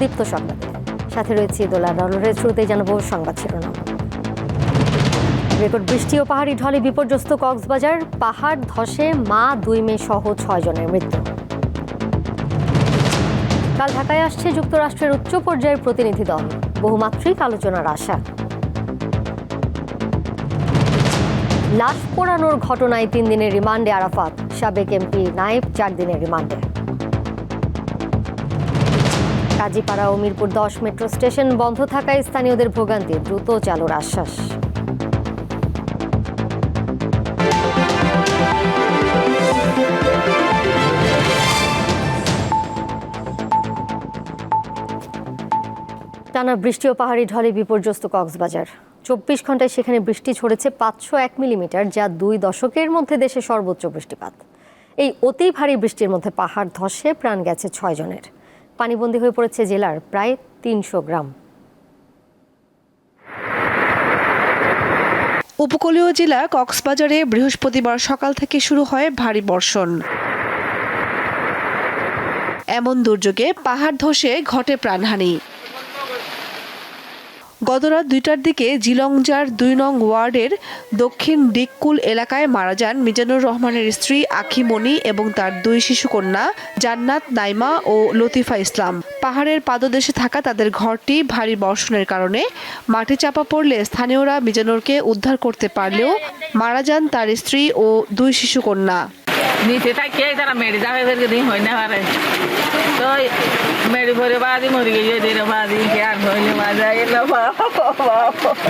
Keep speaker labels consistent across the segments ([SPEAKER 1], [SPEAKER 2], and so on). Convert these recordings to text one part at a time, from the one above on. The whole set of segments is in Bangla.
[SPEAKER 1] দীপ্ত সংবাদে। সাথে রয়েছে দোলা ডলারের শুরুতেই জানাব সংবাদ শিরোনাম। রেকর্ড বৃষ্টি ও পাহাড়ি ঢলে বিপর্যস্ত কক্সবাজার, পাহাড় ধসে মা দুই মেয়ে সহ ছয় জনের মৃত্যু। কাল ঢাকায় আসছে যুক্তরাষ্ট্রের উচ্চ পর্যায়ের প্রতিনিধি দল। বহুমাত্রিক আলোচনার আশা। লাশ পোড়ানোর ঘটনায় তিন দিনের রিমান্ডে আরাফাত। সাবেক এমপি নায়েব চার দিনের রিমান্ডে। কাজীপাড়া ও মিরপুর দশ মেট্রো স্টেশন বন্ধ থাকায় স্থানীয়দের ভোগান্তি, দ্রুত চালুর আশ্বাস। টানা বৃষ্টি ও পাহাড়ি ঢলে বিপর্যস্ত কক্সবাজার। চব্বিশ ঘন্টায় সেখানে বৃষ্টি ছড়েছে পাঁচশো এক মিলিমিটার, যা দুই দশকের মধ্যে দেশে সর্বোচ্চ বৃষ্টিপাত। এই অতি ভারী বৃষ্টির মধ্যে পাহাড় ধসে প্রাণ গেছে ছয় জনের। পানিবন্দী হয়ে পড়েছে জেলার প্রায় তিনশো গ্রাম।
[SPEAKER 2] উপকূলীয় জেলা কক্সবাজারে বৃহস্পতিবার সকাল থেকে শুরু হয় ভারী বর্ষণ। এমন দুর্যোগে পাহাড় ধসে ঘটে প্রাণহানি। গতরাত দুইটার দিকে জিলংজার দুই নং ওয়ার্ডের দক্ষিণ ডিককুল এলাকায় মারা যান মিজানুর রহমানের স্ত্রী আখিমণি এবং তার দুই শিশুকন্যা জান্নাত, নাইমা ও লতিফা ইসলাম। পাহাড়ের পাদদেশে থাকা তাদের ঘরটি ভারী বর্ষণের কারণে মাটি চাপা পড়লে স্থানীয়রা মিজানুরকে উদ্ধার করতে পারলেও মারা যান তার স্ত্রী ও দুই শিশুকন্যা।
[SPEAKER 3] মেরে ভরে বাদি মরে গিয়ে দিন বাদি কে আর হইলে মাজা এলো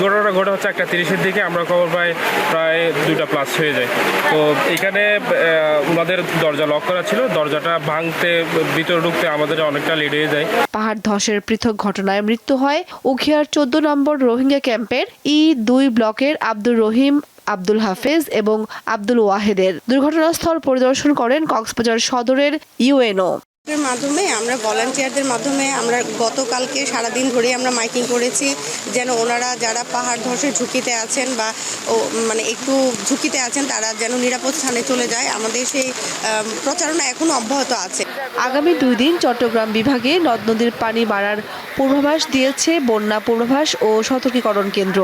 [SPEAKER 4] ঘটনাটা ঘটে হচ্ছে একটা তিরিশের দিকে আমরা খবর পাই প্রায় দুটা প্লাস হয়ে যায়। তো এখানে আহ, ওনাদের দরজা লক করা ছিল দরজাটা ভাঙতে ভিতরে ঢুকতে আমাদের অনেকটা লেট হয়ে যায়।
[SPEAKER 2] পাহাড় ধসের পৃথক ঘটনায় মৃত্যু হয় উখিয়ার চোদ্দ নম্বর রোহিঙ্গা ক্যাম্পের ই দুই ব্লকের আব্দুর রহিম আব্দুল হাফেজ এবং আব্দুল ওয়াহেদের। দুর্ঘটনাস্থল পরিদর্শন করেন কক্সবাজার সদরের ইউএনও।
[SPEAKER 5] এর মাধ্যমে, আমরা ভলান্টিয়ারদের মাধ্যমে, আমরা গতকালকে সারাদিন ধরে আমরা মাইকিং করেছি যেন ওনারা যারা পাহাড় ধসের ঝুঁকিতে আছেন বা ও মানে একটু ঝুঁকিতে আছেন, তারা যেন নিরাপদ স্থানে চলে যায়। আমাদের সেই প্রচারণা এখনও অব্যাহত আছে।
[SPEAKER 2] আগামী দুই দিন চট্টগ্রাম বিভাগে নদ নদীর পানি বাড়ার পূর্বাভাস দিয়েছে বন্যা পূর্বাভাস ও সতর্কীকরণ কেন্দ্র।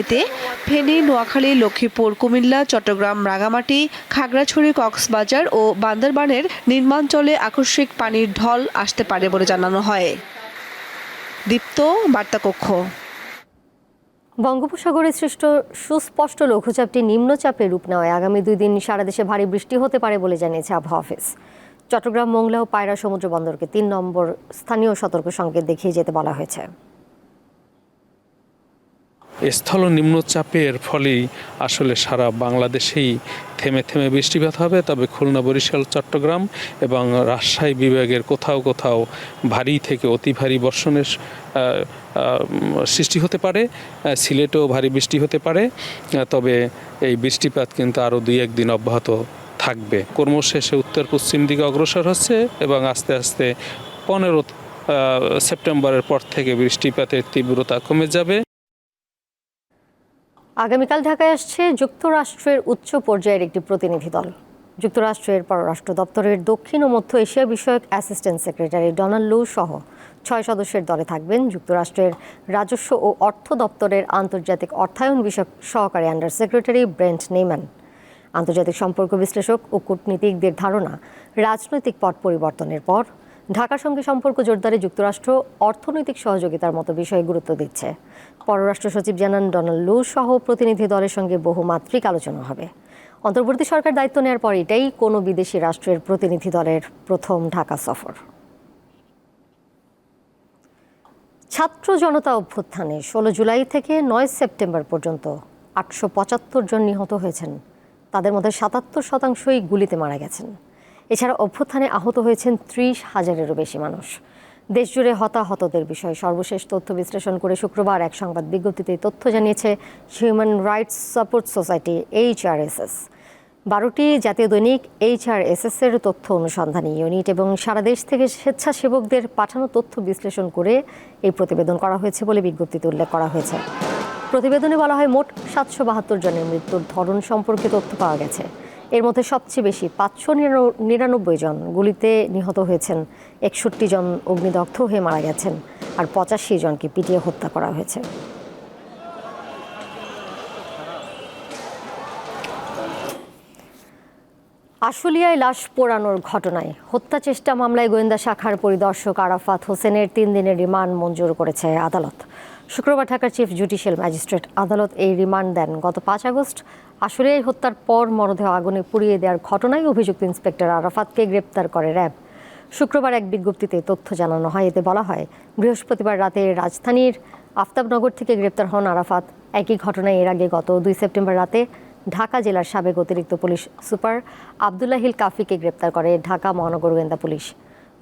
[SPEAKER 2] এতে ফেনী, নোয়াখালী, লক্ষ্মীপুর, কুমিল্লা, চট্টগ্রাম, রাঙামাটি, খাগড়াছড়ি, কক্সবাজার ও বান্দরবানের নির্মাঞ্চলে আকস্মিক পানির ঢল আসতে পারে বলে জানানো হয়। দীপ্ত বার্তাকক্ষ।
[SPEAKER 1] বঙ্গোপসাগরে সৃষ্ট সুস্পষ্ট লঘুচাপটি নিম্নচাপে রূপ নেওয়ায় আগামী দুই দিন সারা দেশে ভারী বৃষ্টি হতে পারে বলে জানিয়েছে আবহাওয়া অফিস। চট্টগ্রাম, মোংলা ও পায়রা সমুদ্র বন্দরকে তিন নম্বর স্থানীয় সতর্ক সংকেত দেখিয়ে যেতে বলা হয়েছে।
[SPEAKER 6] স্থল নিম্নচাপের ফলেই আসলে সারা বাংলাদেশেই থেমে থেমে বৃষ্টিপাত হবে। তবে খুলনা, বরিশাল, চট্টগ্রাম এবং রাজশাহী বিভাগের কোথাও কোথাও ভারী থেকে অতি ভারী বর্ষণের সৃষ্টি হতে পারে। সিলেটেও ভারী বৃষ্টি হতে পারে। তবে এই বৃষ্টিপাত কিন্তু আরও দুই একদিন অব্যাহত থাকবে। কর্মশেষে উত্তর পশ্চিম দিকে অগ্রসর হচ্ছে এবং আস্তে আস্তে পনেরো সেপ্টেম্বরের পর থেকে বৃষ্টিপাতের তীব্রতা কমে যাবে।
[SPEAKER 1] আগামীকাল ঢাকায় আসছে যুক্তরাষ্ট্রের উচ্চ পর্যায়ের একটি প্রতিনিধি দল। যুক্তরাষ্ট্রের পররাষ্ট্র দপ্তরের দক্ষিণ ও মধ্য এশিয়া বিষয়ক অ্যাসিস্ট্যান্ট সেক্রেটারি ডোনাল্ড লু সহ ছয় সদস্যের দলে থাকবেন যুক্তরাষ্ট্রের রাজস্ব ও অর্থ দপ্তরের আন্তর্জাতিক অর্থায়ন বিষয়ক সহকারী আন্ডার সেক্রেটারি ব্রেন্ট নেইম্যান। আন্তর্জাতিক সম্পর্ক বিশ্লেষক ও কূটনীতিকদের ধারণা, রাজনৈতিক পট পরিবর্তনের পর ঢাকার সঙ্গে সম্পর্ক জোরদারে যুক্তরাষ্ট্র অর্থনৈতিক সহযোগিতার মতো বিষয়ে গুরুত্ব দিচ্ছে। পররাষ্ট্র সচিব জানান, ডোনাল্ড লু সহ প্রতিনিধি দলের সঙ্গে বহুমাত্রিক আলোচনা হবে। অন্তর্বর্তী সরকার দায়িত্ব নেওয়ার পর এটাই কোনো বিদেশি রাষ্ট্রের প্রতিনিধি দলের প্রথম ঢাকা সফর। ছাত্র জনতা অভ্যুত্থানে ষোলো জুলাই থেকে নয় সেপ্টেম্বর পর্যন্ত আটশো পঁচাত্তর জন নিহত হয়েছেন। তাদের মধ্যে সাতাত্তর শতাংশই গুলিতে মারা গেছেন। এছাড়া অভ্যুত্থানে আহত হয়েছেন ত্রিশ হাজারেরও বেশি মানুষ। দেশজুড়ে হতাহতদের বিষয়ে সর্বশেষ তথ্য বিশ্লেষণ করে শুক্রবার এক সংবাদ বিজ্ঞপ্তিতে তথ্য জানিয়েছে human rights support society HRSS বারোটি জাতীয় দৈনিক এইচআরএসএস এর তথ্য অনুসন্ধানী ইউনিট এবং সারা দেশ থেকে স্বেচ্ছাসেবকদের পাঠানো তথ্য বিশ্লেষণ করে এই প্রতিবেদন করা হয়েছে বলে বিজ্ঞপ্তিতে উল্লেখ করা হয়েছে। প্রতিবেদনে বলা হয়, মোট সাতশো বাহাত্তর জনের মৃত্যুর ধরন সম্পর্কে তথ্য পাওয়া গেছে। এর মধ্যে সবচেয়ে বেশি পাঁচশো নিরানব্বই জন গুলিতে নিহত হয়েছেন। একষট্টি জন অগ্নিদগ্ধ হয়ে মারা গেছেন আর পঁচাশি জনকে পিটিয়ে হত্যা করা হয়েছে। আশুলিয়ায় লাশ পোড়ানোর ঘটনায় হত্যা চেষ্টা মামলায় গোয়েন্দা শাখার পরিদর্শক আরাফাত হোসেনের তিন দিনের রিমান্ড মঞ্জুর করেছে আদালত। শুক্রবার ঢাকার চিফ জুডিশিয়াল ম্যাজিস্ট্রেট আদালত এই রিমান্ড দেন। গত পাঁচ আগস্ট আশুলিয়ায় হত্যার পর মরদেহ আগুনে পুড়িয়ে দেওয়ার ঘটনায় অভিযুক্ত ইন্সপেক্টর আরাফাতকে গ্রেপ্তার করে র্যাব। শুক্রবার এক বিজ্ঞপ্তিতে তথ্য জানানো হয়, এতে বলা হয়, বৃহস্পতিবার রাতে রাজধানীর আফতাবনগর থেকে গ্রেপ্তার হন আরাফাত। একই ঘটনায় এর আগে গত দুই সেপ্টেম্বর রাতে ঢাকা জেলার সাবেক অতিরিক্ত পুলিশ সুপার আবদুল্লাহিল কাফিকে গ্রেপ্তার করে ঢাকা মহানগর গোয়েন্দা পুলিশ।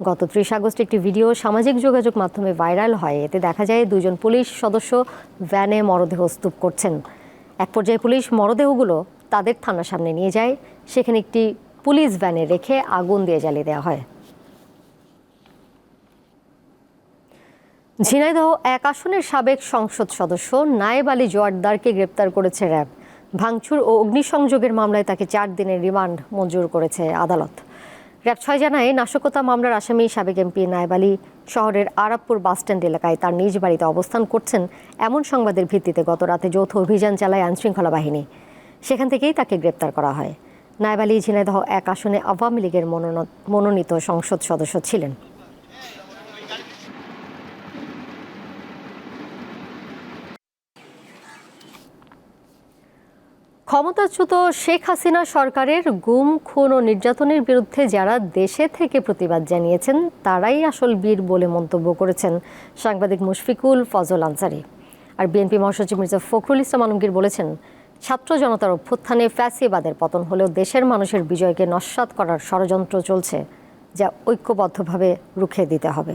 [SPEAKER 1] গত ত্রিশ আগস্ট একটি ভিডিও সামাজিক যোগাযোগ মাধ্যমে ভাইরাল হয়। এতে দেখা যায় দুজন পুলিশ সদস্য ভ্যানে মরদেহ স্তূপ করছেন। এক পর্যায়ে পুলিশ মরদেহগুলো তাদের থানার সামনে নিয়ে যায়। সেখানে একটি পুলিশ ভ্যানে রেখে আগুন দিয়ে জ্বালিয়ে দেওয়া হয়। ঝিনাইদহ এক আসনের সাবেক সংসদ সদস্য নায়েব আলী জোয়ারদারকে গ্রেপ্তার করেছে র্যাব। ভাঙচুর ও অগ্নিসংযোগের মামলায় তাকে চার দিনের রিমান্ড মঞ্জুর করেছে আদালত। র্যাব ছয় জানায়, নাশকতা মামলার আসামি সাবেক এমপি নায়েব আলী শহরের আরাবপুর বাসস্ট্যান্ড এলাকায় তার নিজ বাড়িতে অবস্থান করছেন এমন সংবাদের ভিত্তিতে গত রাতে যৌথ অভিযান চালায় আইনশৃঙ্খলা বাহিনী। সেখান থেকেই তাকে গ্রেপ্তার করা হয়। নায়েব আলী ঝিনাইদহ এক আসনে আওয়ামী লীগের মনোনত- মনোনীত সংসদ সদস্য ছিলেন। ক্ষমতাচ্যুত শেখ হাসিনা সরকারের গুম, খুন ও নির্যাতনের বিরুদ্ধে যারা দেশে থেকে প্রতিবাদ জানিয়েছেন, তারাই আসল বীর বলে মন্তব্য করেছেন সাংবাদিক মুশফিকুল ফজল আনসারি। আর বিএনপি মহাসচিব মির্জা ফখরুল ইসলাম আলমগীর বলেছেন, ছাত্র জনতার অভ্যুত্থানে ফ্যাসিবাদের পতন হলেও দেশের মানুষের বিজয়কে নস্যাৎ করার ষড়যন্ত্র চলছে, যা ঐক্যবদ্ধভাবে রুখে দিতে হবে।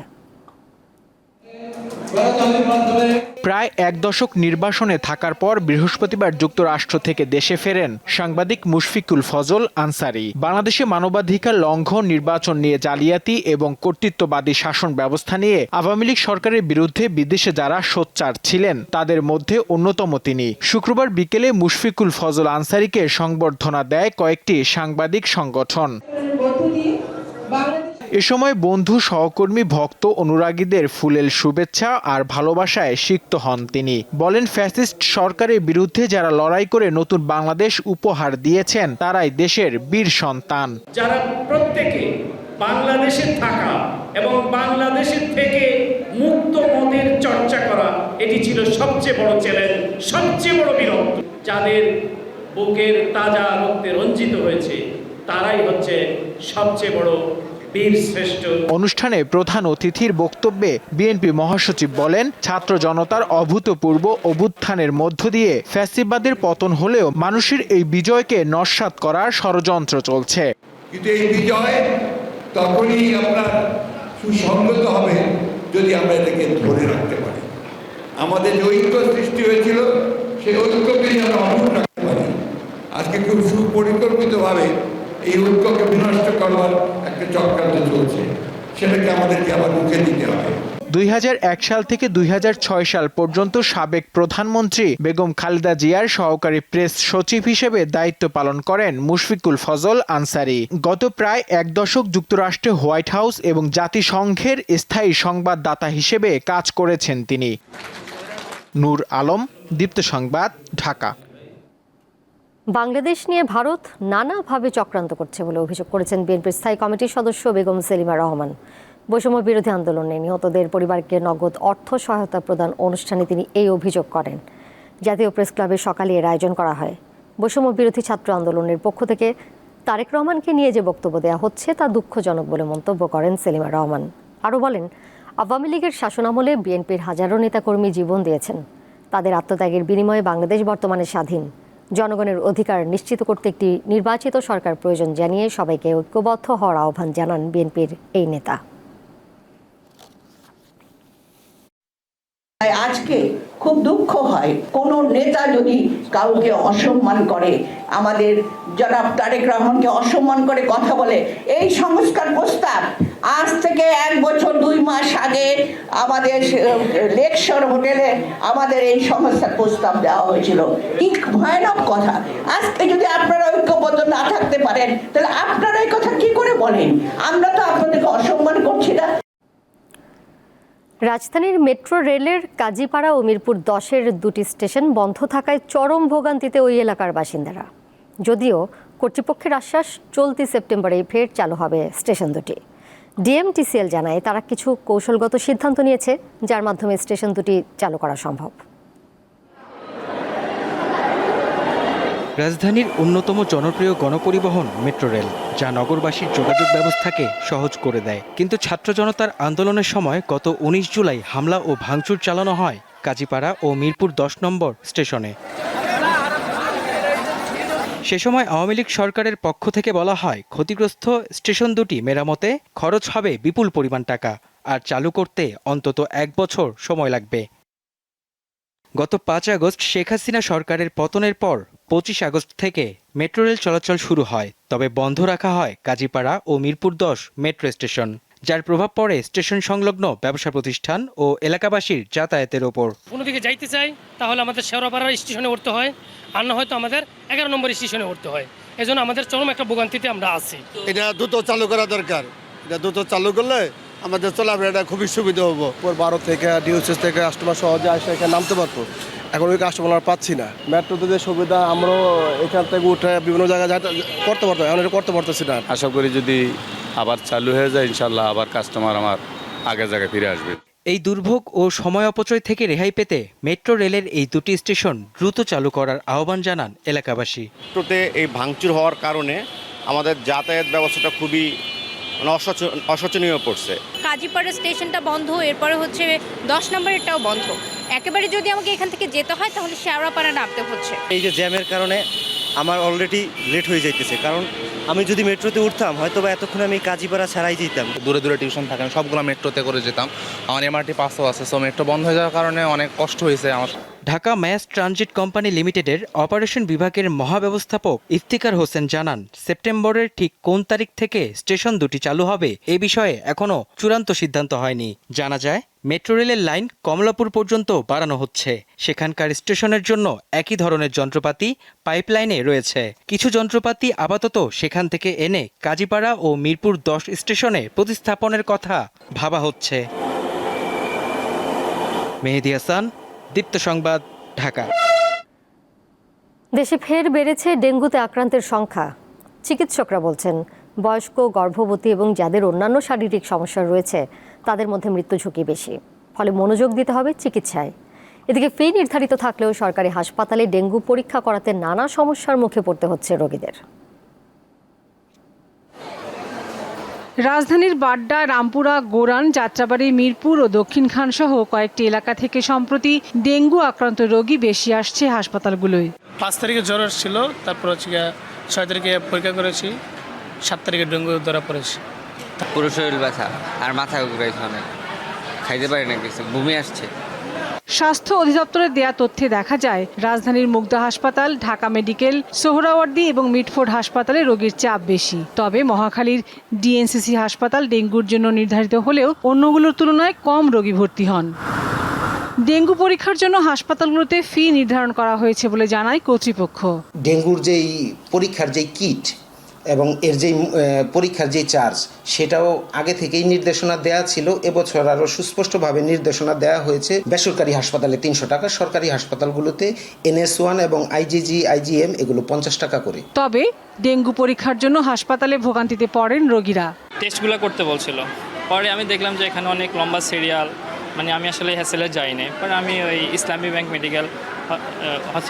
[SPEAKER 7] প্রায় এক দশক নির্বাসনে থাকার পর বৃহস্পতিবার যুক্তরাষ্ট্র থেকে দেশে ফেরেন সাংবাদিক মুশফিকুল ফজল আনসারি। বাংলাদেশে মানবাধিকার লঙ্ঘন, নির্বাচন নিয়ে জালিয়াতি এবং কর্তৃত্ববাদী শাসন ব্যবস্থা নিয়ে আওয়ামী লীগ সরকারের বিরুদ্ধে বিদেশে যারা সোচ্চার ছিলেন, তাদের মধ্যে অন্যতম তিনি। শুক্রবার বিকেলে মুশফিকুল ফজল আনসারিকে সংবর্ধনা দেয় কয়েকটি সাংবাদিক সংগঠন। এ সময় বন্ধু, সহকর্মী, ভক্ত, অনুরাগীদের ফুলেল শুভেচ্ছা আর ভালোবাসায় সিক্ত হন তিনি। বলেন, ফ্যাসিস্ট সরকারের বিরুদ্ধে যারা লড়াই করে নতুন বাংলাদেশ উপহার দিয়েছেন, তারাই দেশের বীর সন্তান।
[SPEAKER 4] যারা প্রত্যেকে বাংলাদেশে থাকা এবং বাংলাদেশের থেকে মুক্ত মতের চর্চা করা, এটি ছিল সবচেয়ে বড় চ্যালেঞ্জ, সবচেয়ে বড় বিরক্ত। যাদের বুকের তাজা রক্তে রঞ্জিত হয়েছে, তারাই হচ্ছে সবচেয়ে বড়
[SPEAKER 7] অনুষ্ঠানে প্রধান অতিথির বক্তব্যে বিএনপি মহাসচিব বলেন ছাত্র জনতার অভূতপূর্ব অভ্যুত্থানের মধ্য দিয়ে ফ্যাসিবাদের পতন হলেও মানুষের এই বিজয়কে নস্যাৎ করার ষড়যন্ত্র চলছে।
[SPEAKER 8] কিন্তু এই বিজয় তখনই আপনার সুসংগত হবে যদি আমরা এটাকে ধরে রাখতে পারি। আমাদের যে ঐক্য সৃষ্টি হয়েছিল সেই ঐক্যকে অমূল রাখতে পারি। আজকে খুব সুপরিকল্পিতভাবে এই ঐক্যকে বিনষ্ট করবার একটা চক্রান্ত চলছে, সেটাকে আমাদেরকে আবার রুখে দিতে হবে।
[SPEAKER 7] দুই হাজার এক সাল থেকে দুই হাজার ছয় সাল পর্যন্ত সাবেক প্রধানমন্ত্রী বেগম খালেদা জিয়ার সহকারী প্রেস সচিব হিসেবে দায়িত্ব পালন করেন মুশফিকুল ফজল আনসারি। গত প্রায় এক দশক যুক্তরাষ্ট্রে হোয়াইট হাউস এবং জাতিসংঘের স্থায়ী সংবাদদাতা হিসেবে কাজ করেছেন তিনি। নূর আলম, দীপ্ত সংবাদ, ঢাকা।
[SPEAKER 1] বাংলাদেশ নিয়ে ভারত নানাভাবে চক্রান্ত করছে বলে অভিযোগ করেছেন বিএনপির স্থায়ী কমিটির সদস্য বেগম সেলিমা রহমান। বৈষম্য বিরোধী আন্দোলনে নিহতদের পরিবারকে নগদ অর্থ সহায়তা প্রদান অনুষ্ঠানে তিনি এই অভিযোগ করেন। জাতীয় প্রেস ক্লাবে সকালে এর আয়োজন করা হয়। বৈষম্য বিরোধী ছাত্র আন্দোলনের পক্ষ থেকে তারেক রহমানকে নিয়ে যে বক্তব্য দেওয়া হচ্ছে তা দুঃখজনক বলে মন্তব্য করেন সেলিমা রহমান। আরও বলেন, আওয়ামী লীগের শাসনামলে বিএনপির হাজারো নেতাকর্মী জীবন দিয়েছেন। তাদের আত্মত্যাগের বিনিময়ে বাংলাদেশ বর্তমানে স্বাধীন। জনগণের অধিকার নিশ্চিত করতে একটি নির্বাচিত সরকার প্রয়োজন জানিয়ে সবাইকে ঐক্যবদ্ধ হওয়ার আহ্বান জানান বিএনপির এই নেতা।
[SPEAKER 9] আজকে খুব দুঃখ হয়, কোন নেতা যদি কাউকে অসম্মান করে, আমাদের জনাব তারেক রহমানকে অসম্মান করে কথা বলে, এই সংস্কার প্রস্তাব আজ থেকে এক বছর, দুই মাস আগে আমাদের লেকশর হোটেলে আমাদের এই সমস্যার প্রস্তাব দেওয়া হয়েছিল। কি ভয়ানক কথা। আজকে যদি আপনারা ঐক্যবদ্ধ না থাকতে পারেন, তাহলে আপনারা এই কথা কি করে বলেন? আমরা তো আপনাদেরকে অসম্মান করছি না।
[SPEAKER 1] রাজধানীর মেট্রো রেলের কাজীপাড়া ও মিরপুর দশের দুটি স্টেশন বন্ধ থাকায় চরম ভোগান্তিতে ওই এলাকার বাসিন্দারা। যদিও কর্তৃপক্ষের আশ্বাস, চলতি সেপ্টেম্বরেই ফের চালু হবে স্টেশন দুটি। ডিএমটিসিএল জানায় তারা কিছু কৌশলগত সিদ্ধান্ত নিয়েছে, যার মাধ্যমে স্টেশন দুটি চালু করা সম্ভব।
[SPEAKER 10] রাজধানীর অন্যতম জনপ্রিয় গণপরিবহন মেট্রো রেল, যা নগরবাসীর যোগাযোগ ব্যবস্থাকে সহজ করে দেয়। কিন্তু ছাত্র জনতার আন্দোলনের সময় গত উনিশ জুলাই হামলা ও ভাঙচুর চালানো হয় কাজীপাড়া ও মিরপুর দশ নম্বর স্টেশনে। সে সময় আওয়ামী লীগ সরকারের পক্ষ থেকে বলা হয়, ক্ষতিগ্রস্ত স্টেশন দুটি মেরামতে খরচ হবে বিপুল পরিমাণ টাকা, আর চালু করতে অন্তত এক বছর সময় লাগবে। গত পাঁচ আগস্ট শেখ হাসিনা সরকারের পতনের পর পঁচিশ আগস্ট থেকে মেট্রো রেল চলাচল শুরু হয়, তবে বন্ধ রাখা হয় কাজীপাড়া ও মিরপুর দশ মেট্রো স্টেশন। যার প্রভাব পড়ে স্টেশন সংলগ্ন ব্যবসা প্রতিষ্ঠান ও এলাকাবাসীর যাতায়াতের ওপর।
[SPEAKER 11] কোনো দিকে যাইতে চাই তাহলে আমাদের শেওড়াপাড়ার স্টেশনে উঠতে হয় আর না হয়তো আমাদের এগারো নম্বর স্টেশনে উঠতে হয়। এজন্য আমাদের চরম একটা ভোগান্তিতে আমরা আছি।
[SPEAKER 12] এটা দ্রুত চালু করা দরকার। এটা দ্রুত চালু করলে আমাদের চলাফেরাটা খুবই সুবিধা হব।
[SPEAKER 13] ভারত থেকে ডিউসিস থেকে কাস্টমার সহজে আসে এখানে নামতে পারতো এখন ওই কাস্টমার পাচ্ছি না। মেট্রোতে যে সুবিধা আমরাও এখান থেকে উঠে বিভিন্ন জায়গায় করতে পারতাম এখন এটা করতে পারতেছি না।
[SPEAKER 14] আশা করি যদি আবার চালু হয়ে যায় ইনশাল্লাহ আবার কাস্টমার আমার আগের জায়গায় ফিরে আসবে।
[SPEAKER 10] এই দুর্ভোগ ও সময় অপচয় থেকে রেহাই পেতে মেট্রো রেলের এই দুটি স্টেশন দ্রুত চালু করার আহ্বান জানান এলাকাবাসী।
[SPEAKER 12] মেট্রোতে এই ভাঙচুর হওয়ার কারণে আমাদের যাতায়াত ব্যবস্থাটা খুবই অশোচনীয় পড়ছে।
[SPEAKER 15] কাজীপাড়া স্টেশনটা বন্ধ এরপরে হচ্ছে দশ নম্বরেরটাও বন্ধ। একেবারে যদি আমাকে এখান থেকে যেতে হয় তাহলে শেওড়াপাড়া নামতে হচ্ছে।
[SPEAKER 13] এই যে জ্যামের কারণে আমার অলরেডি লেট হয়ে যাইতেছে। কারণ আমি যদি মেট্রোতে উঠতাম হয়তো বা এতক্ষণ আমি কাজীপাড়া ছাড়াই যেতাম।
[SPEAKER 14] দূরে দূরে টিউশন থাকে আমি সবগুলো মেট্রোতে করে যেতাম। আমার এমআরটি পাসও আছে সো মেট্রো বন্ধ হয়ে যাওয়ার কারণে অনেক কষ্ট হয়েছে আমার।
[SPEAKER 10] ঢাকা ম্যাস ট্রানজিট কোম্পানি লিমিটেডের অপারেশন বিভাগের মহাব্যবস্থাপক ইফতিকার হোসেন জানান সেপ্টেম্বরের ঠিক কোন তারিখ থেকে স্টেশন দুটি চালু হবে এ বিষয়ে এখনও চূড়ান্ত সিদ্ধান্ত হয়নি। জানা যায় মেট্রো রেলের লাইন কমলাপুর পর্যন্ত বাড়ানো হচ্ছে। সেখানকার স্টেশনের জন্য একই ধরনের যন্ত্রপাতি পাইপলাইনে রয়েছে। কিছু যন্ত্রপাতি আপাতত সেখান থেকে এনে কাজীপাড়া ও মিরপুর দশ স্টেশনে প্রতিস্থাপনের কথা ভাবা হচ্ছে। মেহেদি হাসান, দীপ্ত সংবাদ, ঢাকা।
[SPEAKER 1] দেশে ফের বেড়েছে ডেঙ্গুতে আক্রান্তের সংখ্যা। চিকিৎসকরা বলছেন, বয়স্ক, গর্ভবতী এবং যাদের অন্যান্য শারীরিক সমস্যা রয়েছে তাদের মধ্যে মৃত্যু ঝুঁকি বেশি। ফলে মনোযোগ দিতে হবে চিকিৎসায়। এদিকে ফি নির্ধারিত থাকলেও সরকারি হাসপাতালে ডেঙ্গু পরীক্ষা করাতে নানা সমস্যার মুখে পড়তে হচ্ছে রোগীদের।
[SPEAKER 16] রাজধানীর বাড্ডা রামপুরা গোরান যাত্রাবাড়ি মিরপুর ও দক্ষিণখান সহ কয়েকটি এলাকা থেকে সম্প্রতি ডেঙ্গু আক্রান্ত রোগী বেশি আসছে হাসপাতালগুলোয়।
[SPEAKER 11] পাঁচ তারিখে জ্বর ছিল তারপর হচ্ছে ছয় তারিখে পরীক্ষা করেছি সাত তারিখে ডেঙ্গু ধরা পড়েছে।
[SPEAKER 13] পুরো শরীর ব্যথা আর মাথা ঘুরাইছে অনেক। খাইতে পারি না কিছু বমি আসছে।
[SPEAKER 16] স্বাস্থ্য অধিদপ্তরের দেয়া তথ্যে দেখা যায় রাজধানীর মুগদা হাসপাতাল ঢাকা মেডিকেল সোহরাওয়ার্দী এবং মিটফোর্ড হাসপাতালে রোগীর চাপ বেশি। তবে মহাখালীর ডিএনসিসি হাসপাতাল ডেঙ্গুর জন্য নির্ধারিত হলেও অন্যগুলোর তুলনায় কম রোগী ভর্তি হন। ডেঙ্গু পরীক্ষার জন্য হাসপাতালগুলোতে ফি নির্ধারণ করা হয়েছে বলে জানায় কর্তৃপক্ষ।
[SPEAKER 13] ডেঙ্গুর যেই পরীক্ষার যেই কিট এবং এর যেই পরীক্ষার যেই চার্জ সেটাও আগে থেকেই নির্দেশনা দেয়া ছিল। এবছর আরও সুস্পষ্টভাবে নির্দেশনা দেয়া হয়েছে। বেসরকারি হাসপাতালে তিনশো টাকা সরকারি হাসপাতালগুলোতে এনএস ওয়ান এবং আইজিজি আইজিএম এগুলো পঞ্চাশ টাকা করে।
[SPEAKER 16] তবে ডেঙ্গু পরীক্ষার জন্য হাসপাতালে ভোগান্তিতে পড়েন রোগীরা।
[SPEAKER 11] টেস্টগুলো করতে বলছিল। পরে আমি দেখলাম যে এখানে অনেক লম্বা সিরিয়াল মানে আমি আসলে হ্যাসেলে যাইনি পরে আমি ওই ইসলামী ব্যাংক মেডিকেল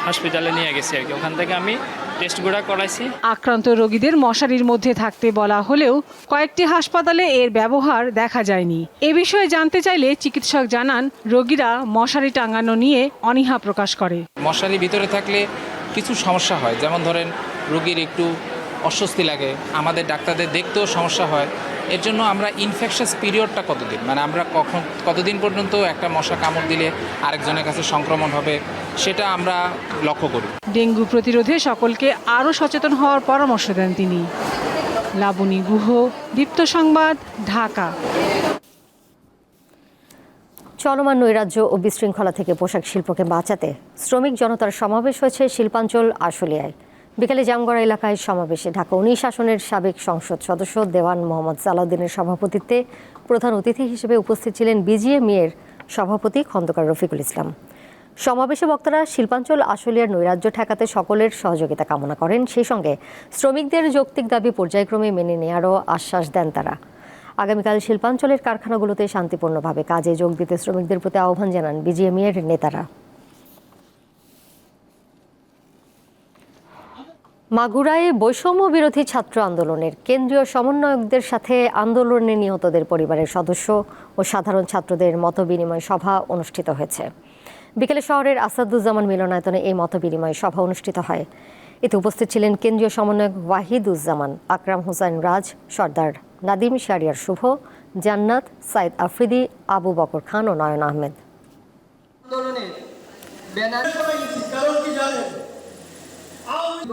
[SPEAKER 11] হসপিটালে নিয়ে গেছি আর কি। ওখান থেকে আমি টেস্টগুলো করাইছি।
[SPEAKER 16] আক্রান্ত রোগীদের মশারির মধ্যে থাকতে বলা হলেও কয়েকটি হাসপাতালে এর ব্যবহার দেখা যায়নি। এ বিষয়ে জানতে চাইলে চিকিৎসক জানান রোগীরা মশারি টাঙানো নিয়ে অনীহা প্রকাশ করে।
[SPEAKER 11] মশারি ভিতরে থাকলে কিছু সমস্যা হয়। যেমন ধরেন রোগীর একটু অস্বস্তি লাগে আমাদের ডাক্তারদের দেখতেও সমস্যা হয়। এর জন্য আমরা ইনফেকশাস পিরিয়ডটা কতদিন? মানে আমরা কখন কতদিন পর্যন্ত একটা মশা কামড় দিলে আরেকজনের কাছে সংক্রমণ হবে সেটা আমরা লক্ষ্য করি।
[SPEAKER 16] ডেঙ্গু প্রতিরোধে সকলকে আরও সচেতন হওয়ার পরামর্শ দেন তিনি। লাবণী গুহ দীপ্ত সংবাদ ঢাকা।
[SPEAKER 1] চলমান নৈরাজ্য ও বিশৃঙ্খলা থেকে পোশাক শিল্পকে বাঁচাতে শ্রমিক জনতার সমাবেশ হয়েছে শিল্পাঞ্চল আশুলিয়ায়। বিকেলে জামগড়া এলাকায় সমাবেশে ঢাকা উনিশ আসনের সাবেক সংসদ সদস্য দেওয়ান মোহাম্মদ সালাউদ্দিনের সভাপতিত্বে প্রধান অতিথি হিসেবে উপস্থিত ছিলেন বিজিএমইয়ের সভাপতি খন্দকার রফিকুল ইসলাম। সমাবেশে বক্তারা শিল্পাঞ্চল, আশুলিয়ার নৈরাজ্য ঠেকাতে সকলের সহযোগিতা কামনা করেন। সেই সঙ্গে শ্রমিকদের যৌক্তিক দাবি পর্যায়ক্রমে মেনে নেওয়ারও আশ্বাস দেন তারা। আগামীকাল শিল্পাঞ্চলের কারখানাগুলোতে শান্তিপূর্ণভাবে কাজে যোগ দিতে শ্রমিকদের প্রতি আহ্বান জানান বিজিএমইয়ের নেতারা। মাগুরায় বৈষম্য বিরোধী ছাত্র আন্দোলনের কেন্দ্রীয় সমন্বয়কদের সাথে আন্দোলনে নিহতদের পরিবারের সদস্য ও সাধারণ ছাত্রদের মতবিনিময় সভা অনুষ্ঠিত হয়েছে। বিকেলে শহরের আসাদুজ্জামান মিলনায়তনে এই মতবিনিময় সভা অনুষ্ঠিত হয়। এতে উপস্থিত ছিলেন কেন্দ্রীয় সমন্বয়ক ওয়াহিদুজ্জামান, আকরাম হুসাইন রাজ, সর্দার নাদিম শারিয়ার শুভ, জান্নাত, সাইদ আফ্রিদি, আবু বকর খান ও নয়ন আহমেদ।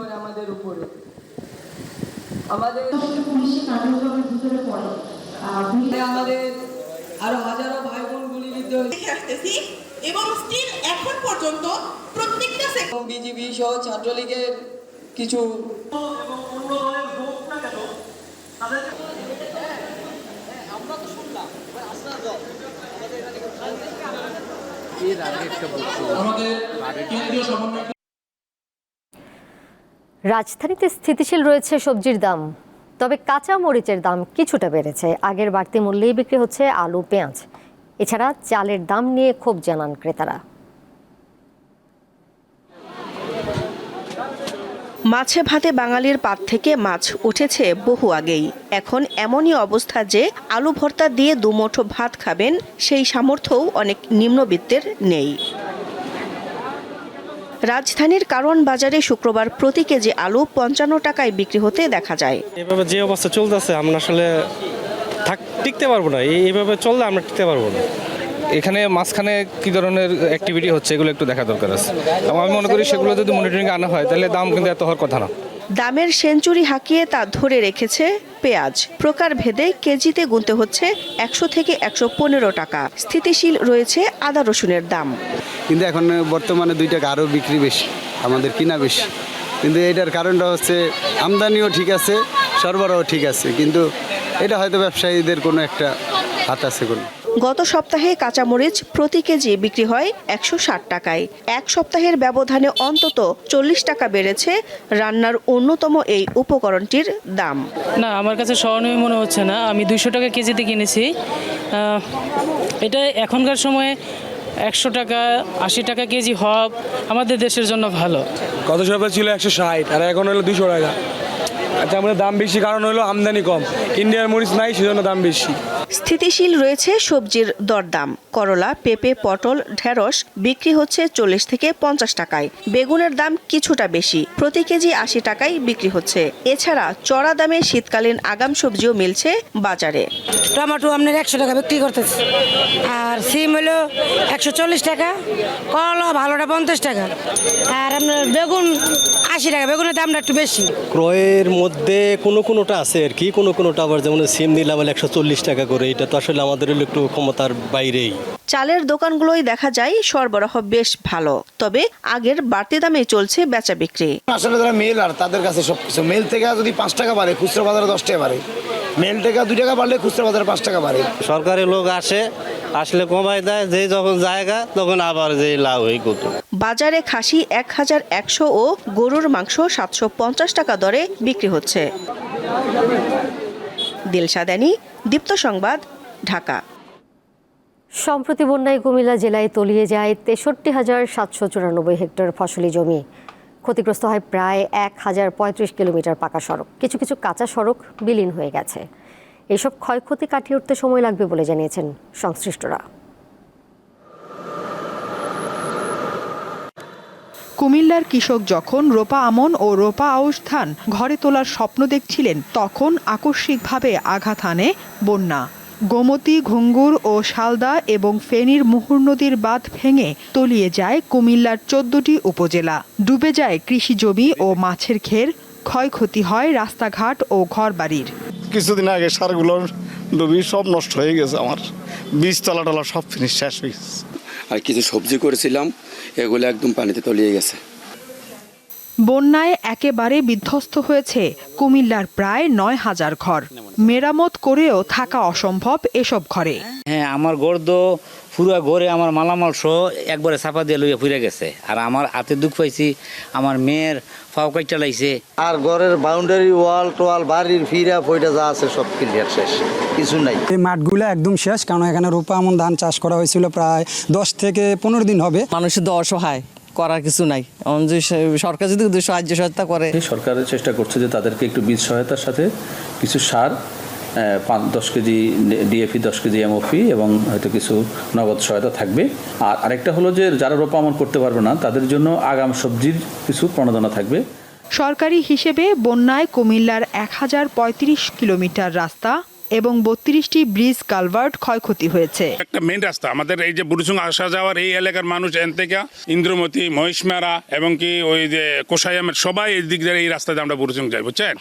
[SPEAKER 17] আমাদের উপরে। আমাদের আমাদের আরও হাজারো ভাই বোন আসতেছি। এবং স্টিল এখন পর্যন্ত প্রত্যেকটা বিজিবি সহ ছাত্রলীগের কিছু
[SPEAKER 1] রাজধানীতে স্থিতিশীল রয়েছে সবজির দাম, তবে কাঁচা মরিচের দাম কিছুটা বেড়েছে। আগের বাড়তি মূল্যেই বিক্রি হচ্ছে আলু, পেঁয়াজ। এছাড়া চালের দাম নিয়ে ক্ষোভ জানান ক্রেতারা।
[SPEAKER 18] মাছে ভাতে বাঙালির পাত থেকে মাছ উঠেছে বহু আগেই। এখন এমনই অবস্থা যে আলু ভর্তা দিয়ে দুমুঠো ভাত খাবেন, সেই সামর্থ্যও অনেক নিম্নবিত্তের নেই। রাজধানীর কারওয়ান বাজারে শুক্রবার প্রতি কেজি আলু পঞ্চান্ন টাকায় বিক্রি হতে দেখা যায়।
[SPEAKER 19] এভাবে যে অবস্থা চলতেছে আমরা আসলে থাক টিকতে পারব না। এই- এইভাবে চললে আমরা টিকতে পারব না।
[SPEAKER 11] এখানে মাঝখানে কি ধরনের অ্যাক্টিভিটি হচ্ছে এগুলো একটু দেখা দরকার আছে। এবং আমি মনে করি সেগুলো যদি মনিটরিং আনা হয় তাহলে দাম কিন্তু এত হওয়ার কথা না।
[SPEAKER 18] দামের সেঞ্চুরি হাঁকিয়ে তা ধরে রেখেছে পেঁয়াজ। প্রকার ভেদে কেজিতে গুনতে হচ্ছে একশো থেকে একশো পনেরো টাকা। স্থিতিশীল রয়েছে আদা রসুনের দাম।
[SPEAKER 20] কিন্তু এখন বর্তমানে দুই টাকা আরও বিক্রি বেশি আমাদের কিনা বেশি। কিন্তু এটার কারণটা হচ্ছে আমদানিও ঠিক আছে সরবরাহ ঠিক আছে কিন্তু এটা হয়তো ব্যবসায়ীদের কোনো একটা হাত আছে কোনো।
[SPEAKER 18] গত সপ্তাহে কাঁচামরিচ প্রতি কেজি বিক্রি হয় একশো ষাট টাকায়। এক সপ্তাহের ব্যবধানে অন্তত চল্লিশ টাকা বেড়েছে রান্নার অন্যতম এই উপকরণটির দাম।
[SPEAKER 21] না আমার কাছে স্মরণীয় মনে হচ্ছে না। আমি দুইশো টাকা কেজিতে কিনেছি। এটা এখনকার সময়ে একশো টাকা, আশি টাকা কেজি হব আমাদের দেশের জন্য ভালো।
[SPEAKER 19] গত সপ্তাহে ছিল? একশো ষাট, আর এখন হলো দুশো টাকা। আচ্ছা আমাদের দাম বেশি, কারণ হলো আমদানি কম। ইন্ডিয়ার মরিচ নাই, সেজন্য দাম বেশি।
[SPEAKER 18] স্থিতিশীল রয়েছে সবজির দরদাম। করলা পেঁপে পটল ঢেঁড়স বিক্রি হচ্ছে চল্লিশ থেকে পঞ্চাশ টাকায়। বেগুনের দাম কিছুটা বেশি প্রতি কেজি আশি টাকায় বিক্রি হচ্ছে। এছাড়া চড়া দামে শীতকালীন আগাম সবজিও মিলছে বাজারে।
[SPEAKER 15] টমেটো আপনার একশো টাকা বিক্রি করতেছে। আর সিম হলো একশো চল্লিশ টাকা করলা ভালোটা পঞ্চাশ টাকা। আর আপনার বেগুন আশি টাকা বেগুনের দামটা একটু বেশি।
[SPEAKER 19] ক্রয়ের মধ্যে কোনো কোনোটা আছে আর কি? কোনো কোনোটা আবার যেমন সিম নিলাম একশো চল্লিশ টাকা করে। এটা তো আসলে আমাদের হলো একটু ক্ষমতার বাইরেই।
[SPEAKER 18] চালের দোকানগুলোই দেখা যায় সরবরাহ বেশ ভালো তবে আগের বাড়তি দামেই চলছে বেচা বিক্রি।
[SPEAKER 22] আসলে যারা মেল আর তাদের কাছে সব কিছু মেল থেকে যদি পাঁচ টাকা বাড়ে খুচরা বাজারে দশ টাকা বাড়ে। মেল থেকে দুই টাকা বাড়লে খুচরা বাজারে পাঁচ টাকা বাড়ে।
[SPEAKER 19] সরকারি লোক আসে আসলে কমাই দেয় যে যখন জায়গা তখন আবার যে লাভ হয়ে কত।
[SPEAKER 18] বাজারে খাসি এক হাজার একশো ও গরুর মাংস সাতশো পঞ্চাশ টাকা দরে বিক্রি হচ্ছে। দিলশাদানি দীপ্ত সংবাদ, ঢাকা।
[SPEAKER 1] সম্প্রতি বন্যায় কুমিল্লা জেলায় তলিয়ে যায় তেষট্টি হাজার সাতশো চুরানব্বই হেক্টর ফসলি জমি। ক্ষতিগ্রস্ত হয় প্রায় এক হাজার পঁয়ত্রিশ কিলোমিটার পাকা সড়ক। কিছু কিছু কাঁচা সড়ক বিলীন হয়ে গেছে। এসব ক্ষয়ক্ষতি কাটিয়ে উঠতে সময় লাগবে বলে জানিয়েছেন সংশ্লিষ্টরা।
[SPEAKER 23] কুমিল্লার কৃষক যখন রোপা আমন ও রোপা আউশ ধান ঘরে তোলার স্বপ্ন দেখছিলেন, তখন আকস্মিকভাবে আঘাত হানে বন্যা। গোমতী, ঘুঙ্গুর ও শালদা এবং ফেনীর মুহুর নদীর বাঁধ ভেঙে তলিয়ে যায় কুমিল্লার চোদ্দটি উপজেলা। ডুবে যায় কৃষি জমি ও মাছের ঘের ক্ষয়ক্ষতি হয় রাস্তাঘাট ও ঘরবাড়ির।
[SPEAKER 24] কিছুদিন আগে সারগুলোর ডুবি সব নষ্ট হয়ে গেছে আমার। বীজ তলা টলা সব ফিনিশ শেষ হয়ে গেছে।
[SPEAKER 25] আর কিছু সবজি করেছিলাম এগুলো একদম পানিতে তলিয়ে গেছে।
[SPEAKER 23] বন্যায় একেবারে বিধ্বস্ত হয়েছে কুমিল্লার প্রায় নয় হাজার ঘর। মেরামত করেও থাকা অসম্ভব এসব ঘরে।
[SPEAKER 26] হ্যাঁ আমার ঘর তো পুরো ঘরে আমার মালামাল সহ একবারে চাপা দিয়ে লইয়া ফুরে গেছে। আর আমার হাতে দুঃখ পাইছি আমার মেয়ের ফাও কাইটা লাইছে
[SPEAKER 22] আর ঘরের বাউন্ডারি ওয়াল টোয়াল বাড়ির ফিরা ফইটা যা আছে সব ক্লিয়ার শেষ। কিছু নাই।
[SPEAKER 27] এই মাঠগুলো একদম শেষ কারণ এখানে রূপা আমন ধান চাষ করা হয়েছিল প্রায় দশ থেকে পনেরো দিন হবে।
[SPEAKER 28] মানুষের তো অসহায় করার কিছু নাই। এখন যদি সরকার যদি সাহায্য সহায়তা করে।
[SPEAKER 29] সরকারের চেষ্টা করছে যে তাদেরকে একটু বীজ সহায়তার সাথে কিছু সার পাঁচ দশ কেজি ডিএপি দশ কেজি এমওপি এবং হয়তো কিছু নগদ সহায়তা থাকবে। আর আরেকটা হলো যে যারা রোপামন করতে পারবে না তাদের জন্য আগাম সবজির কিছু প্রণোদনা থাকবে।
[SPEAKER 23] সরকারি হিসেবে বন্যায় কুমিল্লার এক হাজার পঁয়ত্রিশ কিলোমিটার রাস্তা এবং বত্রিশটি ব্রিজ কালভার্ট ক্ষয়ক্ষতি হয়েছে।
[SPEAKER 30] একটা মেন রাস্তা। আমাদের এই যে বুড়ুসুং আসা যাওয়ার এই এলাকার মানুষ এন থেকে ইন্দ্রমতি মহিষমেরা এবং কি ওই যে কোষাইয়ামের সবাই এই দিক দিয়ে এই রাস্তা দিয়ে আমরা বুড়ুসুং যাই বুঝছেন?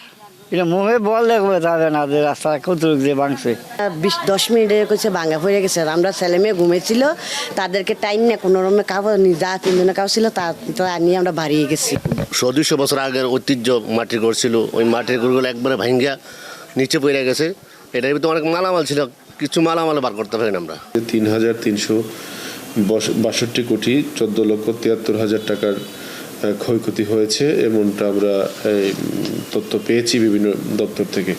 [SPEAKER 22] এটা মুখে বল দেখবে যাবে না যে রাস্তা কতটুক দিয়ে ভাঙছে।
[SPEAKER 12] বিশ দশ মিনিটে কিছু ভাঙা পড়ে গেছে। আমরা ছেলে মেয়ে ঘুমেছিল তাদেরকে টাইম না কোনো রকমের কাপড় যা তিনজনে কাপড় ছিল তা তা নিয়ে আমরা বাড়িয়ে গেছি।
[SPEAKER 31] দুশো বছর আগের ঐতিহ্য মাটির ঘর ছিল ওই মাটির ঘরগুলো একবারে ভাঙ্গিয়া নিচে পড়ে গেছে। এটার ভিতরে অনেক মালামাল ছিল কিছু মালামাল বার করতে পারেন আমরা।
[SPEAKER 32] তিন হাজার তিনশো বাষট্টি কোটি চোদ্দ লক্ষ তিয়াত্তর হাজার টাকার ক্ষয়ক্ষতি হয়েছে এমনটা আমরা তথ্য পেয়েছি বিভিন্ন দপ্তর থেকে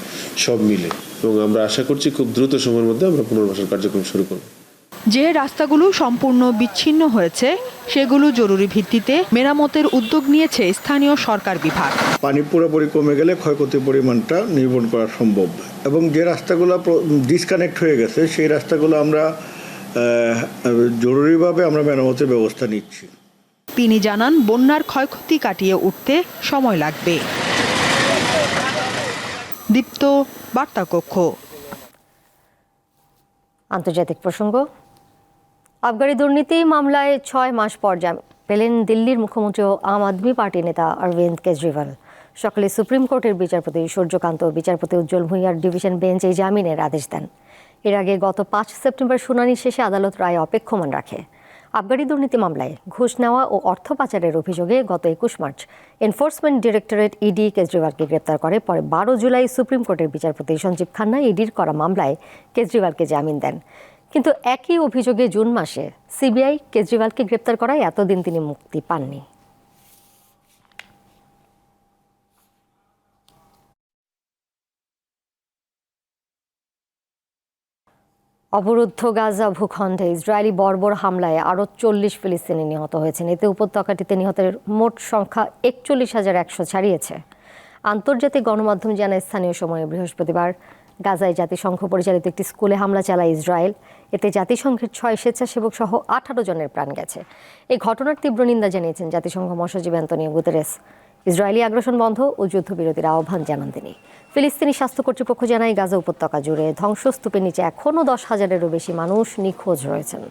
[SPEAKER 32] সব মিলে। এবং আমরা আশা করছি খুব দ্রুত সময়ের মধ্যে আমরা পুনর্বাসন কার্যক্রম শুরু করব।
[SPEAKER 23] যে রাস্তাগুলো সম্পূর্ণ বিচ্ছিন্ন হয়েছে সেগুলো জরুরি ভিত্তিতে মেরামতের উদ্যোগ নিয়েছে স্থানীয় সরকার বিভাগ।
[SPEAKER 24] পানি পুরোপুরি কমে গেলে ক্ষয়ক্ষতির পরিমাণটা নির্ভর করা সম্ভব। এবং যে রাস্তাগুলো ডিসকানেক্ট হয়ে গেছে সেই রাস্তাগুলো আমরা জরুরিভাবে আমরা মেরামতের ব্যবস্থা নিচ্ছি।
[SPEAKER 23] তিনি জানান বন্যার ক্ষয়ক্ষতি কাটিয়ে উঠতে সময় লাগবে। দীপ্ত বার্তা কক্ষ
[SPEAKER 1] আন্তর্জাতিক প্রসঙ্গ, আবগারি দুর্নীতি মামলায় ছয় মাস পর জামিন, পেলেন দিল্লির মুখ্যমন্ত্রী ও আম আদমি পার্টি নেতা অরবিন্দ কেজরিওয়াল। সকালে সুপ্রিম কোর্টের বিচারপতি সূর্যকান্ত ও বিচারপতি উজ্জ্বল ভূঁইয়ার ডিভিশন বেঞ্চ এই জামিনের আদেশ দেন। এর আগে গত পাঁচ সেপ্টেম্বর শুনানি শেষে আদালত রায় অপেক্ষমান রাখে। আবগারি দুর্নীতি মামলায় ঘুষ নেওয়া ও অর্থ পাচারের অভিযোগে গত একুশ মার্চ এনফোর্সমেন্ট ডিরেক্টরেট ইডি কেজরিওয়ালকে গ্রেপ্তার করে। পরে বারো জুলাই সুপ্রিম কোর্টের বিচারপতি সঞ্জীব খান্না ইডির করা মামলায় কেজরিওয়ালকে জামিন দেন। কিন্তু একই অভিযোগে জুন মাসে সিবিআই কেজরিওয়ালকে গ্রেপ্তার করায় এতদিন তিনি মুক্তি পাননি। অবরুদ্ধ গাজা ভূখণ্ডে ইসরায়েলি বর্বর হামলায় আরও চল্লিশ ফিলিস্তিনি নিহত হয়েছেন। এতে উপত্যকাটিতে নিহতের মোট সংখ্যা একচল্লিশ হাজার একশো ছাড়িয়েছে। আন্তর্জাতিক গণমাধ্যম জানায়, স্থানীয় সময়ে বৃহস্পতিবার গাজায় জাতিসংঘ পরিচালিত একটি স্কুলে হামলা চালায় ইসরায়েল। এতে জাতিসংঘের ছয় স্বেচ্ছাসেবক সহ আঠারো জনের প্রাণ গেছে। এই ঘটনার তীব্র নিন্দা জানিয়েছেন জাতিসংঘ মহাসচিব অ্যান্তনিও গুতেরেস। ইসরায়েলি আগ্রাসন বন্ধ ও যুদ্ধবিরতির আহ্বান জানান তিনি। ফিলিস্তিনি স্বাস্থ্য কর্তৃপক্ষ জানায়, গাজা উপত্যকা জুড়ে ধ্বংসস্তূপের নিচে এখনও দশ হাজারেরও বেশি মানুষ নিখোঁজ রয়েছেন।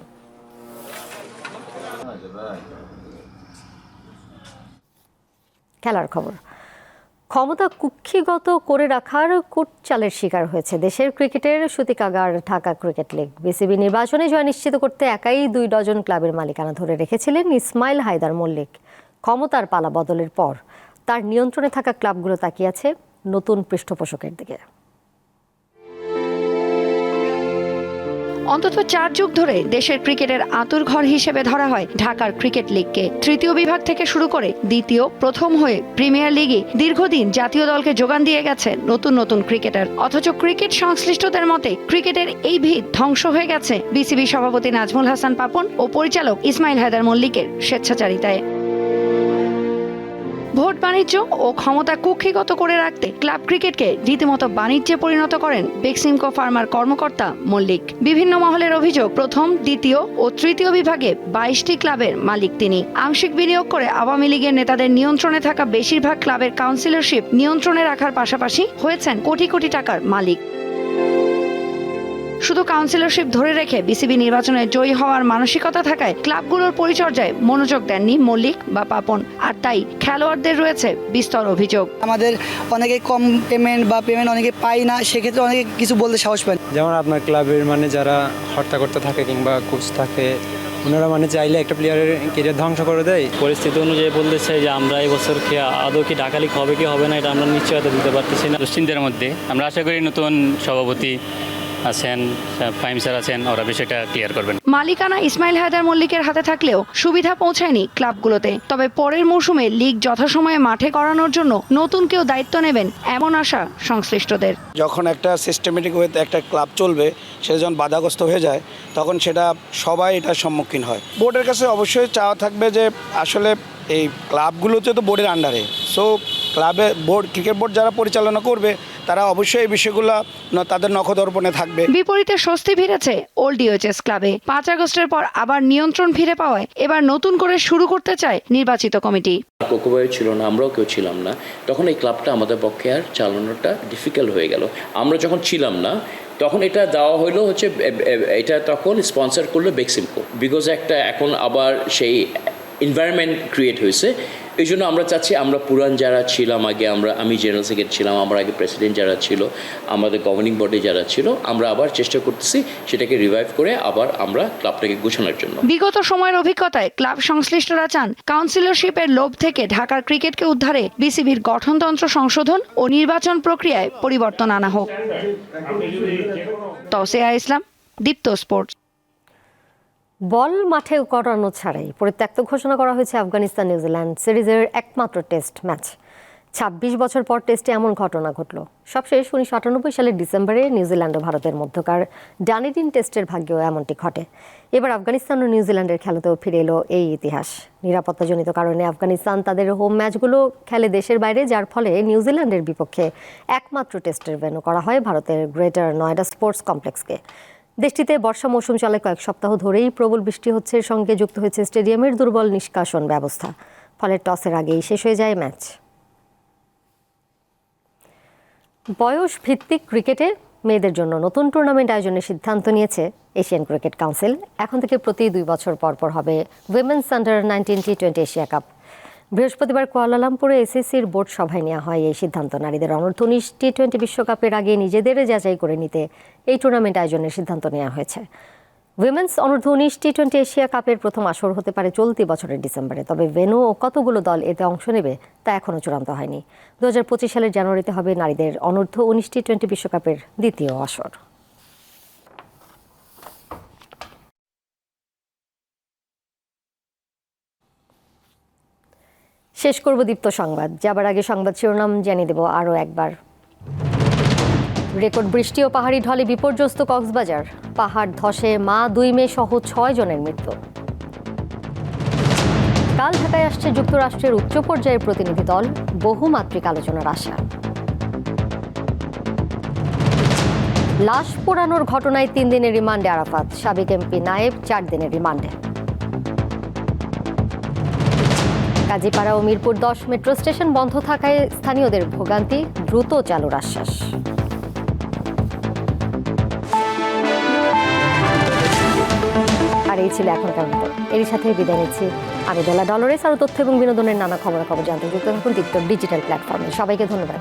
[SPEAKER 1] খেলার খবর। ক্ষমতা কুক্ষিগত করে রাখার কুটচালের শিকার হয়েছে দেশের ক্রিকেটের সুতিকাগার ঢাকা ক্রিকেট লিগ। বিসিবি নির্বাচনে জয় নিশ্চিত করতে একাই দুই ডজন ক্লাবের মালিকানা ধরে রেখেছিলেন ইসমাইল হায়দার মল্লিক। ক্ষমতার পালা বদলের পর তার নিয়ন্ত্রণে থাকা ক্লাবগুলো তাকিয়ে আছে নতুন পৃষ্ঠপোষকের দিকে।
[SPEAKER 33] অন্তত চার যুগ ধরে দেশের ক্রিকেটের আতুরঘর হিসেবে ধরা হয় ঢাকার ক্রিকেট লিগকে। তৃতীয় বিভাগ থেকে শুরু করে দ্বিতীয়, প্রথম হয়ে প্রিমিয়ার লিগে দীর্ঘদিন জাতীয় দলকে যোগান দিয়ে গেছে নতুন নতুন ক্রিকেটার। অথচ ক্রিকেট সংশ্লিষ্টদের মতে ক্রিকেটের এই ভিত ধ্বংস হয়ে গেছে বিসিবি সভাপতি নাজমুল হাসান পাপন ও পরিচালক ইসমাইল হায়দার মল্লিকের স্বেচ্ছাচারিতায়। ভোট বাণিজ্য ও ক্ষমতা কুক্ষিগত করে রাখতে ক্লাব ক্রিকেটকে রীতিমতো বাণিজ্যে পরিণত করেন বেক্সিমকো ফার্মার কর্মকর্তা মল্লিক। বিভিন্ন মহলের অভিযোগ, প্রথম, দ্বিতীয় ও তৃতীয় বিভাগে বাইশটি ক্লাবের মালিক তিনি। আংশিক বিনিয়োগ করে আওয়ামী লীগের নেতাদের নিয়ন্ত্রণে থাকা বেশিরভাগ ক্লাবের কাউন্সিলরশিপ নিয়ন্ত্রণে রাখার পাশাপাশি হয়েছেন কোটি কোটি টাকার মালিক। শুধু কাউন্সিলরশিপ ধরে রেখে বিসিবি নির্বাচনে জয়ী হওয়ার মানসিকতা থাকায় ক্লাবগুলোর পরিচর্যায় মনোযোগ দেননি মল্লিক বা পাপন। আর তাই খেলোয়াড়দের রয়েছে বিস্তর অভিযোগ।
[SPEAKER 34] আমাদের অনেকে কম পেমেন্ট বা পেমেন্ট অনেকে পাই না সেক্ষেত্রে অনেকে কিছু বলতে সাহস পায়
[SPEAKER 35] যেমন আপনার ক্লাবের মানে যারা হর্তা করতে থাকে কিংবা কোচ থাকে ওনারা মানে চাইলে একটা প্লেয়ারের কেরিয়ার ধ্বংস করে দেয়।
[SPEAKER 36] পরিস্থিতি অনুযায়ী বলতে চাই যে আমরা এই বছর কি আদৌ কি ঢাকা লিগ হবে কি হবে না এটা আমরা নিশ্চয়তা দিতে পারতেছি না। দুশ্চিন্তার মধ্যে। আমরা আশা করি নতুন সভাপতি আছেন ফাইম স্যার আছেন ওরা বিষয়টা ক্লিয়ার করবেন।
[SPEAKER 33] মালিকানা ইসমাইল হায়দার মল্লিকের হাতে থাকলেও সুবিধা পৌঁছায়নি ক্লাবগুলোতে। তবে পরের মৌসুমে লিগ যথাসময়ে মাঠে করানোর জন্য নতুন কেউ দায়িত্ব নেবেন এমন আশা সংশ্লিষ্টদের।
[SPEAKER 22] যখন একটা সিস্টেমেটিক ওয়েতে একটা ক্লাব চলবে সেটা যখন বাধাগ্রস্ত হয়ে যায় তখন সেটা সবাই এটার সম্মুখীন হয়। বোর্ডের কাছে অবশ্যই চাওয়া থাকবে যে আসলে এই ক্লাবগুলোতে তো বোর্ডের আন্ডারে সো ক্লাবে বোর্ড ক্রিকেট বোর্ড যারা পরিচালনা করবে তারা অবশ্যই এই বিষয়গুলো ন- তাদের নখদর্পণে থাকবে।
[SPEAKER 33] বিপরীতে স্বস্তি ফিরেছে ওল্ড ইউএচএস ক্লাবে। পাঁচ আগস্টের পর আবার নিয়ন্ত্রণ ফিরে পাওয়ায় এবার নতুন করে শুরু করতে চায় নির্বাচিত কমিটি।
[SPEAKER 37] কোকোবয় ছিল না আমরাও কেউ ছিলাম না। তখন এই ক্লাবটা আমাদের পক্ষে আর চালানোটা ডিফিকাল্ট হয়ে গেল। আমরা যখন ছিলাম না তখন এটা দেওয়া হলো হচ্ছে এটা তখন স্পন্সর করল বেক্সিমকো বিকজ একটা এখন আবার সেই এনভায়রনমেন্ট ক্রিয়েট হয়েছে এই জন্য আমরা চাচ্ছি, আমরা পুরান যারা ছিলাম আগে, আমরা, আমি জেনারেল সেক্রেটারি ছিলাম, আমার আগে প্রেসিডেন্ট যারা ছিল, আমাদের গভর্নিং বডি যারা ছিল, আমরা আবার চেষ্টা করতেছি সেটাকে রিভাইভ করে আবার আমরা ক্লাবটাকে গোছানোর জন্য।
[SPEAKER 33] বিগত সময়ের অভিজ্ঞতায় ক্লাব সংশ্লিষ্টরা চান কাউন্সিলরশিপের লোভ থেকে ঢাকার ক্রিকেটকে উদ্ধারে বিসিবির গঠনতন্ত্র সংশোধন ও নির্বাচন প্রক্রিয়ায় পরিবর্তন আনা হোক। তসেয়া ইসলাম, দীপ্ত স্পোর্টস।
[SPEAKER 1] বল মাঠে করানো ছাড়াই পরিত্যক্ত ঘোষণা করা হয়েছে আফগানিস্তান, নিউজিল্যান্ড সিরিজের একমাত্র টেস্ট ম্যাচ। ছাব্বিশ বছর পর টেস্টে এমন ঘটনা ঘটল। সবশেষ উনিশশো আটানব্বই সালের ডিসেম্বরে নিউজিল্যান্ড ও ভারতের মধ্যকার ডানিডিন টেস্টের ভাগ্যেও এমনটি ঘটে। এবার আফগানিস্তান ও নিউজিল্যান্ডের খেলাতেও ফিরে এলো এই ইতিহাস। নিরাপত্তাজনিত কারণে আফগানিস্তান তাদের হোম ম্যাচগুলো খেলে দেশের বাইরে, যার ফলে নিউজিল্যান্ডের বিপক্ষে একমাত্র টেস্টের ভেন্যু করা হয় ভারতের গ্রেটার নয়ডা স্পোর্টস কমপ্লেক্সকে দেশটিতে বর্ষা মৌসুম চলে কয়েক সপ্তাহ ধরেই প্রবল বৃষ্টি হচ্ছে সঙ্গে যুক্ত হয়েছে স্টেডিয়ামের দুর্বল নিষ্কাশন ব্যবস্থা। ফলে টসের আগেই শেষ হয়ে যায় ম্যাচ। বয়স ভিত্তিক ক্রিকেটে মেয়েদের জন্য নতুন টুর্নামেন্ট আয়োজনের সিদ্ধান্ত নিয়েছে এশিয়ান ক্রিকেট কাউন্সিল। এখন থেকে প্রতি দুই বছর পর পর হবে women's under nineteen T twenty Asia cup. বৃহস্পতিবার কুয়ালালামপুরে এসএসসির বোর্ড সভায় নেওয়া হয়। এই সিদ্ধান্ত নারীদের অনূর্ধ্ব উনিশ টি টোয়েন্টি বিশ্বকাপের আগে নিজেদের যাচাই করে নিতে এই টুর্নামেন্ট আয়োজনের সিদ্ধান্ত নেওয়া হয়েছে। উইমেন্স অনূর্ধ্ব উনিশ টি টোয়েন্টি এশিয়া কাপের প্রথম আসর হতে পারে চলতি বছরের ডিসেম্বরে, তবে ভেনু ও কতগুলো দল এতে অংশ নেবে তা এখনও চূড়ান্ত হয়নি। দু হাজার পঁচিশ সালের জানুয়ারিতে হবে নারীদের অনূর্ধ্ব উনিশ টি টোয়েন্টি বিশ্বকাপের দ্বিতীয় আসর। শেষ করব দীপ্ত সংবাদ। যাবার আগে সংবাদ শিরোনাম জানিয়ে দেব আরও একবার। রেকর্ড বৃষ্টি ও পাহাড়ি ঢলে বিপর্যস্ত কক্সবাজার। পাহাড় ধসে মা দুই মেয়ে সহ ছয় জনের মৃত্যু। কাল ঢাকায় আসছে যুক্তরাষ্ট্রের উচ্চ পর্যায়ের প্রতিনিধি দল। বহুমাত্রিক আলোচনার আশা। লাশ পোড়ানোর ঘটনায় তিন দিনের রিমান্ডে আরাফাত। সাবেক এমপি নায়েব চার দিনের রিমান্ডে। কাজীপাড়া ও মিরপুর দশ মেট্রো স্টেশন বন্ধ থাকায় স্থানীয়দের ভোগান্তি দ্রুত চালুর আশ্বাস। আর এই ছিল এখনকার মতো। এরই সাথে বিদায় নিচ্ছি। আমি বেলা ডলারেস আর তথ্য এবং বিনোদনের নানা খবরাখবর জানতে যুক্ত থাকুন টিকটক ডিজিটাল প্ল্যাটফর্মে। সবাইকে ধন্যবাদ।